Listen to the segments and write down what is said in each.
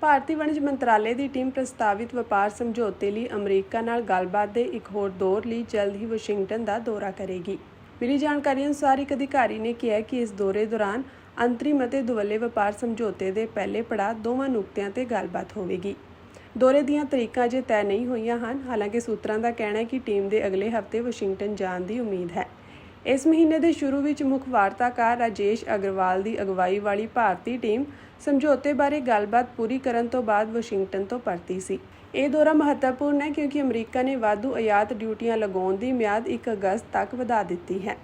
ਭਾਰਤੀ ਵਣਜ ਮੰਤਰਾਲੇ ਦੀ ਟੀਮ ਪ੍ਰਸਤਾਵਿਤ ਵਪਾਰ ਸਮਝੌਤੇ ਲਈ ਅਮਰੀਕਾ ਨਾਲ ਗੱਲਬਾਤ ਦੇ ਇੱਕ ਹੋਰ ਦੌਰ ਲਈ ਜਲਦ ਹੀ ਵਾਸ਼ਿੰਗਟਨ ਦਾ ਦੌਰਾ ਕਰੇਗੀ। ਮਿਲੀ ਜਾਣਕਾਰੀ ਅਨੁਸਾਰ ਇੱਕ ਅਧਿਕਾਰੀ ਨੇ ਕਿਹਾ ਕਿ ਇਸ ਦੌਰੇ ਦੌਰਾਨ ਅੰਤਰਿਮ ਅਤੇ ਦੁਵੱਲੇ ਵਪਾਰ ਸਮਝੌਤੇ ਦੇ ਪਹਿਲੇ ਪੜਾਅ ਦੋਵਾਂ ਨੁਕਤਿਆਂ ਤੇ ਗੱਲਬਾਤ ਹੋਵੇਗੀ। ਦੌਰੇ ਦੀਆਂ ਤਰੀਕਾਂ ਅਜੇ ਤੈਅ ਨਹੀਂ ਹੋਈਆਂ ਹਨ। ਹਾਲਾਂਕਿ ਸੂਤਰਾਂ ਦਾ ਕਹਿਣਾ ਹੈ ਕਿ ਟੀਮ ਦੇ ਅਗਲੇ ਹਫ਼ਤੇ ਵਾਸ਼ਿੰਗਟਨ ਜਾਣ ਦੀ ਉਮੀਦ ਹੈ। ਇਸ ਮਹੀਨੇ ਦੇ ਸ਼ੁਰੂ ਵਿੱਚ ਮੁੱਖ ਵਾਰਤਾਕਾਰ ਰਾਜੇਸ਼ ਅਗਰਵਾਲ ਦੀ ਅਗਵਾਈ ਵਾਲੀ ਭਾਰਤੀ ਟੀਮ ਸਮਝੌਤੇ ਬਾਰੇ ਗੱਲਬਾਤ ਪੂਰੀ ਕਰਨ ਤੋਂ ਬਾਅਦ ਵਾਸ਼ਿੰਗਟਨ ਤੋਂ ਪਰਤੀ ਸੀ ਇਹ ਦੌਰਾ ਮਹੱਤਵਪੂਰਨ ਹੈ ਕਿਉਂਕਿ ਅਮਰੀਕਾ ਨੇ ਵਾਧੂ ਆਯਾਤ ਡਿਊਟੀਆਂ ਲਗਾਉਣ ਦੀ ਮਿਆਦ 1 ਅਗਸਤ ਤੱਕ ਵਧਾ ਦਿੱਤੀ ਹੈ ਭਾਰਤੀ ਵਣਜ ਮੰਤਰਾਲੇ ਦੀ ਟੀਮ ਪ੍ਰਸਤਾਵਿਤ ਵਪਾਰ ਸਮਝੌਤੇ ਲਈ ਅਮਰੀਕਾ ਨਾਲ ਗੱਲਬਾਤ ਦੇ ਇੱਕ ਹੋਰ ਦੌਰ ਲਈ ਜਲਦ ਹੀ ਵਾਸ਼ਿੰਗਟਨ ਦਾ ਦੌਰਾ ਕਰੇਗੀ ਮਿਲੀ ਜਾਣਕਾਰੀ ਅਨੁਸਾਰ ਇੱਕ ਅਧਿਕਾਰੀ ਨੇ ਕਿਹਾ ਕਿ ਇਸ ਦੌਰੇ ਦੌਰਾਨ ਅੰਤਰਿਮ ਅਤੇ ਦੁਵੱਲੇ ਵਪਾਰ ਸਮਝੌਤੇ ਦੇ ਪਹਿਲੇ ਪੜਾਅ ਦੋਵਾਂ ਨੁਕਤਿਆਂ ਤੇ ਗੱਲਬਾਤ ਹੋਵੇਗੀ ਦੌਰੇ ਦੀਆਂ ਤਰੀਕਾਂ ਅਜੇ ਤੈਅ ਨਹੀਂ ਹੋਈਆਂ ਹਨ ਹਾਲਾਂਕਿ ਸੂਤਰਾਂ ਦਾ ਕਹਿਣਾ ਹੈ ਕਿ ਟੀਮ ਦੇ ਅਗਲੇ ਹਫ਼ਤੇ ਵਾਸ਼ਿੰਗਟਨ ਜਾਣ ਦੀ ਉਮੀਦ ਹੈ ਇਸ ਮਹੀਨੇ ਦੇ ਸ਼ੁਰੂ ਵਿੱਚ ਮੁੱਖ ਵਾਰਤਾਕਾਰ ਰਾਜੇਸ਼ ਅਗਰਵਾਲ ਦੀ ਅਗਵਾਈ ਵਾਲੀ ਭਾਰਤੀ ਟੀਮ ਸਮਝੌਤੇ ਬਾਰੇ ਗੱਲਬਾਤ ਪੂਰੀ ਕਰਨ ਤੋਂ ਬਾਅਦ ਵਾਸ਼ਿੰਗਟਨ ਤੋਂ ਪਰਤੀ ਸੀ। ਇਹ ਦੌਰਾ ਮਹੱਤਵਪੂਰਨ ਹੈ ਕਿਉਂਕਿ ਅਮਰੀਕਾ ਨੇ ਵਾਧੂ ਆਯਾਤ ਡਿਊਟੀਆਂ ਲਗਾਉਣ ਦੀ ਮਿਆਦ 1 ਅਗਸਤ ਤੱਕ ਵਧਾ ਦਿੱਤੀ ਹੈ।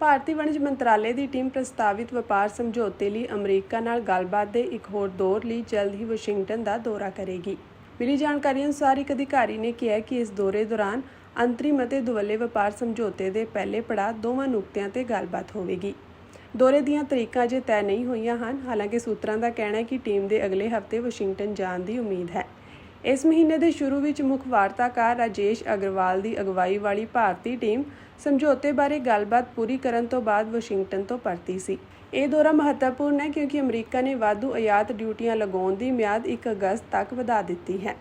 ਭਾਰਤੀ ਵਣਜ ਮੰਤਰਾਲੇ ਦੀ ਟੀਮ ਪ੍ਰਸਤਾਵਿਤ ਵਪਾਰ ਸਮਝੌਤੇ ਲਈ ਅਮਰੀਕਾ ਨਾਲ ਗੱਲਬਾਤ ਦੇ ਇੱਕ ਹੋਰ ਦੌਰ ਲਈ ਜਲਦ ਹੀ ਵਾਸ਼ਿੰਗਟਨ ਦਾ ਦੌਰਾ ਕਰੇਗੀ। ਮਿਲੀ ਜਾਣਕਾਰੀ ਅਨੁਸਾਰ ਇੱਕ ਅਧਿਕਾਰੀ ਨੇ ਕਿਹਾ ਕਿ ਇਸ ਦੌਰੇ ਦੌਰਾਨ ਅੰਤਰਿਮ ਅਤੇ ਦੁਵੱਲੇ ਵਪਾਰ ਸਮਝੌਤੇ ਦੇ ਪਹਿਲੇ ਪੜਾਅ ਦੋਵਾਂ ਨੁਕਤਿਆਂ ਤੇ ਗੱਲਬਾਤ ਹੋਵੇਗੀ। ਦੌਰੇ ਦੀਆਂ ਤਰੀਕਾਂ ਅਜੇ ਤੈਅ ਨਹੀਂ ਹੋਈਆਂ ਹਨ। ਹਾਲਾਂਕਿ ਸੂਤਰਾਂ ਦਾ ਕਹਿਣਾ ਹੈ ਕਿ ਟੀਮ ਦੇ ਅਗਲੇ ਹਫ਼ਤੇ ਵਾਸ਼ਿੰਗਟਨ ਜਾਣ ਦੀ ਉਮੀਦ ਹੈ। ਇਸ ਮਹੀਨੇ ਦੇ ਸ਼ੁਰੂ ਵਿੱਚ ਮੁੱਖ ਵਾਰਤਾਕਾਰ ਰਾਜੇਸ਼ ਅਗਰਵਾਲ ਦੀ ਅਗਵਾਈ ਵਾਲੀ ਭਾਰਤੀ ਟੀਮ ਸਮਝੌਤੇ ਬਾਰੇ ਗੱਲਬਾਤ ਪੂਰੀ ਕਰਨ ਤੋਂ ਬਾਅਦ ਵਾਸ਼ਿੰਗਟਨ ਤੋਂ ਪਰਤੀ ਸੀ। ਇਹ ਦੌਰਾ ਮਹੱਤਵਪੂਰਨ ਹੈ ਕਿਉਂਕਿ ਅਮਰੀਕਾ ਨੇ ਵਾਧੂ ਆਯਾਤ ਡਿਊਟੀਆਂ ਲਗਾਉਣ ਦੀ ਮਿਆਦ 1 ਅਗਸਤ ਤੱਕ ਵਧਾ ਦਿੱਤੀ ਹੈ।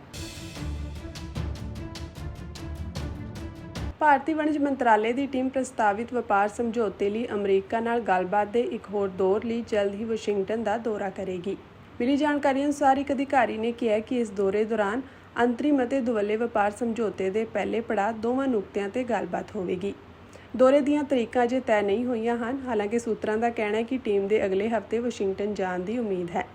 ਭਾਰਤੀ ਵਣਜ ਮੰਤਰਾਲੇ ਦੀ ਟੀਮ ਪ੍ਰਸਤਾਵਿਤ ਵਪਾਰ ਸਮਝੌਤੇ ਲਈ ਅਮਰੀਕਾ ਨਾਲ ਗੱਲਬਾਤ ਦੇ ਇੱਕ ਹੋਰ ਦੌਰ ਲਈ ਜਲਦ ਹੀ ਵਾਸ਼ਿੰਗਟਨ ਦਾ ਦੌਰਾ ਕਰੇਗੀ। ਮਿਲੀ ਜਾਣਕਾਰੀ ਅਨੁਸਾਰ ਇੱਕ ਅਧਿਕਾਰੀ ਨੇ ਕਿਹਾ ਕਿ ਇਸ ਦੌਰੇ ਦੌਰਾਨ ਅੰਤਰਿਮ ਅਤੇ ਦੁਵੱਲੇ ਵਪਾਰ ਸਮਝੌਤੇ ਦੇ ਪਹਿਲੇ ਪੜਾਅ ਦੋਵਾਂ ਨੁਕਤਿਆਂ ਤੇ ਗੱਲਬਾਤ ਹੋਵੇਗੀ। ਦੌਰੇ ਦੀਆਂ ਤਰੀਕਾਂ ਅਜੇ ਤੈਅ ਨਹੀਂ ਹੋਈਆਂ ਹਨ। ਹਾਲਾਂਕਿ ਸੂਤਰਾਂ ਦਾ ਕਹਿਣਾ ਹੈ ਕਿ ਟੀਮ ਦੇ ਅਗਲੇ ਹਫ਼ਤੇ ਵਾਸ਼ਿੰਗਟਨ ਜਾਣ ਦੀ ਉਮੀਦ ਹੈ।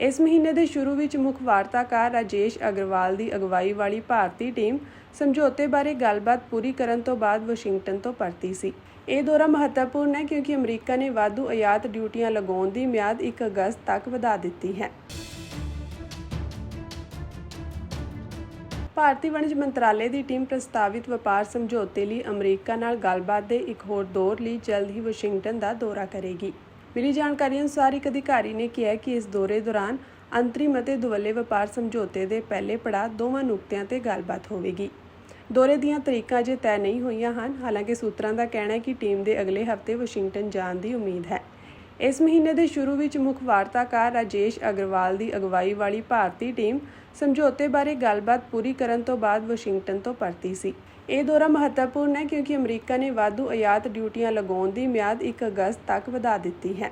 ਇਸ ਮਹੀਨੇ ਦੇ ਸ਼ੁਰੂ ਵਿੱਚ ਮੁੱਖ ਵਾਰਤਾਕਾਰ ਰਾਜੇਸ਼ ਅਗਰਵਾਲ ਦੀ ਅਗਵਾਈ ਵਾਲੀ ਭਾਰਤੀ ਟੀਮ ਸਮਝੌਤੇ ਬਾਰੇ ਗੱਲਬਾਤ ਪੂਰੀ ਕਰਨ ਤੋਂ ਬਾਅਦ ਵਾਸ਼ਿੰਗਟਨ ਤੋਂ ਪਰਤੀ ਸੀ। ਇਹ ਦੌਰਾ ਮਹੱਤਵਪੂਰਨ ਹੈ ਕਿਉਂਕਿ ਅਮਰੀਕਾ ਨੇ ਵਾਧੂ ਆਯਾਤ ਡਿਊਟੀਆਂ ਲਗਾਉਣ ਦੀ ਮਿਆਦ 1 ਅਗਸਤ ਤੱਕ ਵਧਾ ਦਿੱਤੀ ਹੈ। ਭਾਰਤੀ ਵਣਜ ਮੰਤਰਾਲੇ ਦੀ ਟੀਮ ਪ੍ਰਸਤਾਵਿਤ ਵਪਾਰ ਸਮਝੌਤੇ ਲਈ ਅਮਰੀਕਾ ਨਾਲ ਗੱਲਬਾਤ ਦੇ ਇੱਕ ਹੋਰ ਦੌਰ ਲਈ ਜਲਦ ਹੀ ਵਾਸ਼ਿੰਗਟਨ ਦਾ ਦੌਰਾ ਕਰੇਗੀ। ਮਿਲੀ ਜਾਣਕਾਰੀ ਅਨੁਸਾਰ ਇੱਕ ਅਧਿਕਾਰੀ ਨੇ ਕਿਹਾ ਕਿ ਇਸ ਦੌਰੇ ਦੌਰਾਨ ਅੰਤਰਿਮ ਅਤੇ ਦੁਵੱਲੇ ਵਪਾਰ ਸਮਝੌਤੇ ਦੇ ਪਹਿਲੇ ਪੜਾਅ ਦੋਵਾਂ ਨੁਕਤਿਆਂ ਤੇ ਗੱਲਬਾਤ ਹੋਵੇਗੀ। ਦੌਰੇ ਦੀਆਂ ਤਰੀਕਾਂ ਅਜੇ ਤੈਅ ਨਹੀਂ ਹੋਈਆਂ ਹਨ। ਹਾਲਾਂਕਿ ਸੂਤਰਾਂ ਦਾ ਕਹਿਣਾ ਹੈ ਕਿ ਟੀਮ ਦੇ ਅਗਲੇ ਹਫ਼ਤੇ ਵਾਸ਼ਿੰਗਟਨ ਜਾਣ ਦੀ ਉਮੀਦ ਹੈ। ਇਸ ਮਹੀਨੇ ਦੇ ਸ਼ੁਰੂ ਵਿੱਚ ਮੁੱਖ ਵਾਰਤਾਕਾਰ ਰਾਜੇਸ਼ ਅਗਰਵਾਲ ਦੀ ਅਗਵਾਈ ਵਾਲੀ ਭਾਰਤੀ ਟੀਮ ਸਮਝੌਤੇ ਬਾਰੇ ਗੱਲਬਾਤ ਪੂਰੀ ਕਰਨ ਤੋਂ ਬਾਅਦ ਵਾਸ਼ਿੰਗਟਨ ਤੋਂ ਪਰਤੀ ਸੀ। ਇਹ ਦੌਰਾ ਮਹੱਤਵਪੂਰਨ ਹੈ ਕਿਉਂਕਿ ਅਮਰੀਕਾ ਨੇ ਵਾਧੂ ਆਯਾਤ ਡਿਊਟੀਆਂ ਲਗਾਉਣ ਦੀ ਮਿਆਦ 1 ਅਗਸਤ ਤੱਕ ਵਧਾ ਦਿੱਤੀ ਹੈ।